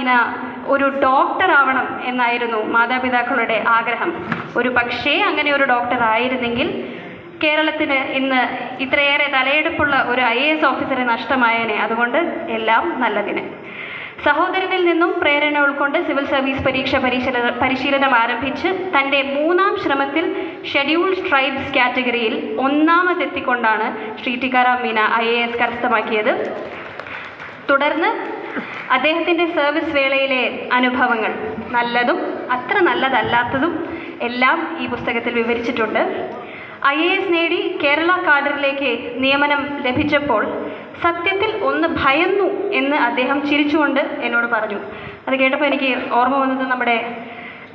മീന ഒരു ഡോക്ടർ ആവണം എന്നായിരുന്നു മാതാപിതാക്കളുടെ ആഗ്രഹം. ഒരു പക്ഷേ അങ്ങനെ ഒരു ഡോക്ടർ ആയിരുന്നെങ്കിൽ കേരളത്തിന് ഇന്ന് ഇത്രയേറെ തലയെടുപ്പുള്ള ഒരു ഐ എ എസ് ഓഫീസറെ നഷ്ടമായേനെ. അതുകൊണ്ട് എല്ലാം നല്ലതിന്. സഹോദരനിൽ നിന്നും പ്രേരണ ഉൾക്കൊണ്ട് സിവിൽ സർവീസ് പരീക്ഷ പരിശീലന പരിശീലനം ആരംഭിച്ച് തന്റെ മൂന്നാം ശ്രമത്തിൽ ഷെഡ്യൂൾഡ് ട്രൈബ്സ് കാറ്റഗറിയിൽ ഒന്നാമതെത്തിക്കൊണ്ടാണ് Shri Tikkaram Meena I A S കരസ്ഥമാക്കിയത്. തുടർന്ന് അദ്ദേഹത്തിന്റെ സർവീസ് വേളയിലെ അനുഭവങ്ങൾ നല്ലതും അത്ര നല്ലതല്ലാത്തതും എല്ലാം ഈ പുസ്തകത്തിൽ വിവരിച്ചിട്ടുണ്ട്. ഐ എ എസ് നേടി കേരള കാഡറിലേക്ക് നിയമനം ലഭിച്ചപ്പോൾ സത്യത്തിൽ ഒന്ന് ഭയന്നു എന്ന് അദ്ദേഹം ചിരിച്ചുകൊണ്ട് എന്നോട് പറഞ്ഞു. അത് കേട്ടപ്പോൾ എനിക്ക് ഓർമ്മ വന്നത് നമ്മുടെ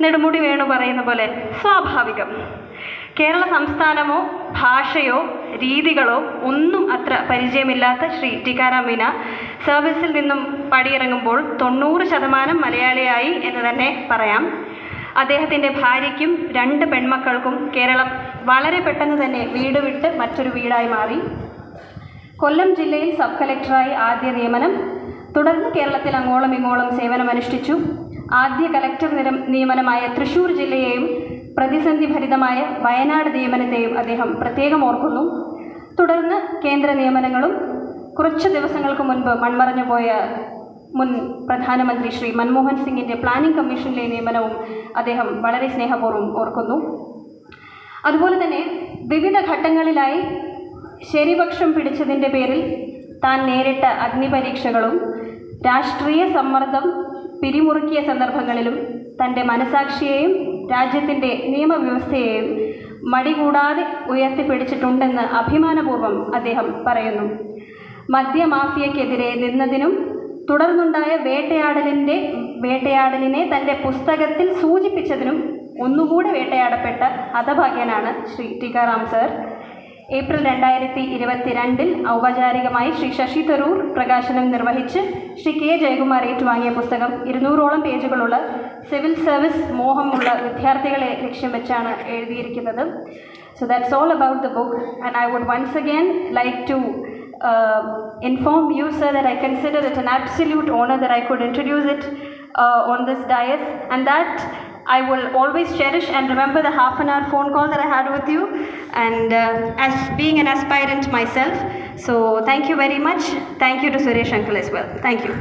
നെടുമുടി വേണു പറയുന്ന പോലെ സ്വാഭാവികം. കേരള സംസ്ഥാനമോ ഭാഷയോ രീതികളോ ഒന്നും അത്ര പരിചയമില്ലാത്ത ശ്രീ ടിക്കാറാം മീന സർവീസിൽ നിന്നും പടിയിറങ്ങുമ്പോൾ തൊണ്ണൂറ് ശതമാനം മലയാളിയായി എന്ന് തന്നെ പറയാം. അദ്ദേഹത്തിന്റെ ഭാര്യയ്ക്കും രണ്ട് പെൺമക്കൾക്കും കേരളം വളരെ പെട്ടെന്ന് തന്നെ വീട് വിട്ട് മറ്റൊരു വീടായി മാറി. കൊല്ലം ജില്ലയിൽ സബ് കലക്ടറായി ആദ്യ നിയമനം. തുടർന്ന് കേരളത്തിൽ അങ്ങോളം ഇങ്ങോളം സേവനമനുഷ്ഠിച്ചു. ആദ്യ കലക്ടർ നിയമനമായ തൃശ്ശൂർ ജില്ലയെയും പ്രതിസന്ധി ഭരിതമായ വയനാട് നിയമനത്തെയും അദ്ദേഹം പ്രത്യേകം ഓർക്കുന്നു. തുടർന്ന് കേന്ദ്ര നിയമനങ്ങളും കുറച്ച് ദിവസങ്ങൾക്ക് മുൻപ് മൺമറഞ്ഞു പോയ മുൻ പ്രധാനമന്ത്രി ശ്രീ മൻമോഹൻ സിംഗിന്റെ പ്ലാനിംഗ് കമ്മീഷനിലെ നിയമനവും അദ്ദേഹം വളരെ സ്നേഹപൂർവം ഓർക്കുന്നു. അതുപോലെ തന്നെ വിവിധ ഘട്ടങ്ങളിലായി ശരിപക്ഷം പിടിച്ചതിന്റെ പേരിൽ താൻ നേരിട്ട അഗ്നിപരീക്ഷകളും രാഷ്ട്രീയ സമ്മർദ്ദം പിരിമുറുക്കിയ സന്ദർഭങ്ങളിലും തന്റെ മനസാക്ഷിയെയും രാജ്യത്തിന്റെ നിയമവ്യവസ്ഥയെയും മടികൂടാതെ ഉയർത്തിപ്പിടിച്ചിട്ടുണ്ടെന്ന് അഭിമാനപൂർവം അദ്ദേഹം പറയുന്നു. മദ്യമാഫിയക്കെതിരെ നിന്നതിനും തുടർന്നുണ്ടായ വേട്ടയാടലിന്റെ വേട്ടയാടലിനെ തന്റെ പുസ്തകത്തിൽ സൂചിപ്പിച്ചതിനും ഒന്നുകൂടെ വേട്ടയാടപ്പെട്ട ഹതഭാഗ്യനാണ് ശ്രീ ടിക്കാറാം സർ. ഏപ്രിൽ രണ്ടായിരത്തി ഇരുപത്തിരണ്ടിൽ ഔപചാരികമായി ശ്രീ ശശി തരൂർ പ്രകാശനം നിർവഹിച്ച് ശ്രീ കെ ജയകുമാർ ഏറ്റുവാങ്ങിയ പുസ്തകം ഇരുന്നൂറോളം പേജുകളുള്ള സിവിൽ സർവീസ് മോഹമുള്ള വിദ്യാർത്ഥികളെ ലക്ഷ്യം വെച്ചാണ് എഴുതിയിരിക്കുന്നത്. So that's all about the book and I would once again like to you, sir, that I consider it an absolute honor that I could introduce it uh, on this dais, and that I will always cherish and remember the half an hour phone call that I had with you, and uh, as being an aspirant myself. So, thank you very much. Thank you to Suresh Uncle as well. Thank you.